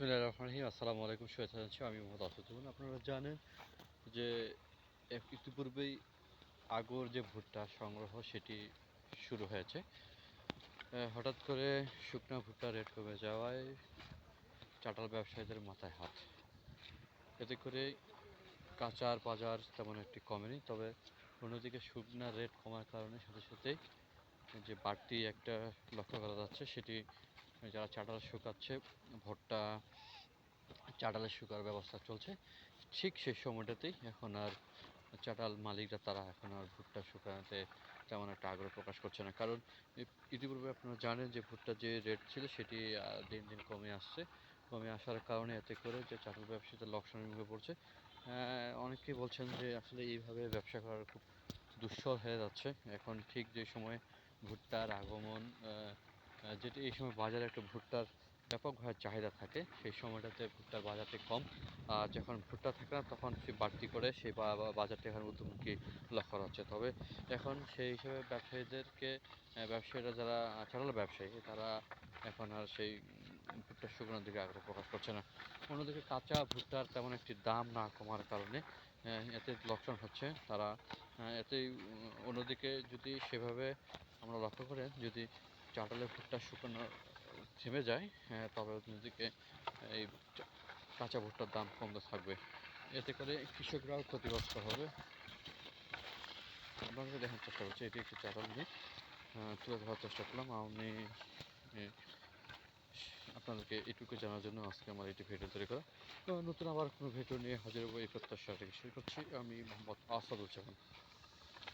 বিসমিল্লাহ রহমান রহিম। আসসালামু আলাইকুম, শুভেচ্ছা জানাচ্ছি। আমি মোহাম্মদ আসাদুজ্জামান আপনারা জানেন যে ইতিপূর্বেই আগর যে ভুট্টা সংগ্রহ, সেটি শুরু হয়েছে। হঠাৎ করে শুকনো ভুট্টা রেট কমে যাওয়ায় চাটাল ব্যবসায়ীদের মাথায় হাত। এতে করে কাঁচার বাজার তেমন একটি কমেনি। তবে অন্যদিকে শুকনার রেট কমার কারণে সাথে সাথেই যে বাড়তি একটা লক্ষ্য করা যাচ্ছে, সেটি যারা চাটাল শুকাচ্ছে, ভুট্টা চাটালের শুকার ব্যবস্থা চলছে। ঠিক সেই সময়টাতেই এখন আর চাটাল মালিকরা তারা এখন আর ভুট্টা শুকানোতে তেমন একটা আগ্রহ প্রকাশ করছে না। কারণ ইতিপূর্বে আপনারা জানেন যে ভুট্টার যে রেট ছিল সেটি দিন দিন কমে আসছে। কমে আসার কারণে এতে করে যে চাটাল ব্যবসায়ীদের লোকসানের মুখে পড়ছে। অনেকেই বলছেন যে আসলে এইভাবে ব্যবসা করার খুব দুঃসহ হয়ে যাচ্ছে। এখন ঠিক যে সময়ে ভুট্টার আগমন যেটি এই সময় বাজারে একটা ভুট্টার ব্যাপকভাবে চাহিদা থাকে, সেই সময়টাতে ভুট্টার বাজারটি কম। আর যখন ভুট্টা থাকে না, তখন সে বাড়তি করে সেই বাজারটি এখন ঊর্ধ্বমুখী লক্ষ্য করা হচ্ছে তবে এখন সেই হিসেবে ব্যবসায়ীদেরকে ব্যবসায়ীরা যারা চালালো ব্যবসায়ী, তারা এখন আর সেই ভুট্টার ভুট্টা শুকনোর দিকে আগ্রহ প্রকাশ করছে না। অন্যদিকে কাঁচা ভুট্টার তেমন একটি দাম না কমার কারণে এতে লোকসান হচ্ছে। তারা এতেই, অন্যদিকে যদি সেভাবে আমরা লক্ষ্য করেন, যদি চাটালে ভুট্টা শুকনো থেমে যায় হ্যাঁ, তবে অন্যদিকে এই কাঁচা ভুট্টার দাম কমতে থাকবে। এতে করে কৃষকরাও ক্ষতিগ্রস্ত হবে। আপনাদেরকে দেখার চেষ্টা করছি এটি একটি চাটাল নিয়ে আহ, তুলে ধরার চেষ্টা করলাম। আমি আপনাদেরকে এটুকু জানার জন্য আজকে আমার এটি ভিডিও তৈরি করা। নতুন আবার কোনো ভিডিও নিয়ে হাজির হব এই প্রত্যাশা থেকে করছি। আমি মোহাম্মদ আসাদুজ্জামান।